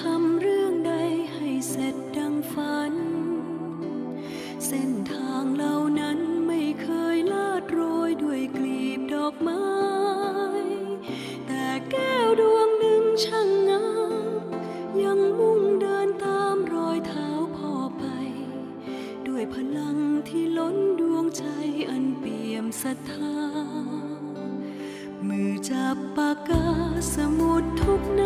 ทำเรื่องใดให้เสร็จดังฝัน เส้นทางเหล่านั้นไม่เคยลาดโรยด้วยกลีบดอกไม้ แต่แก้วดวงหนึ่งช่างงามยังมุ่งเดินตามรอยเท้าพ่อไป ด้วยพลังที่ล้นดวงใจอันเปี่ยมศรัทธา มือจับปากกาสมุดทุกนา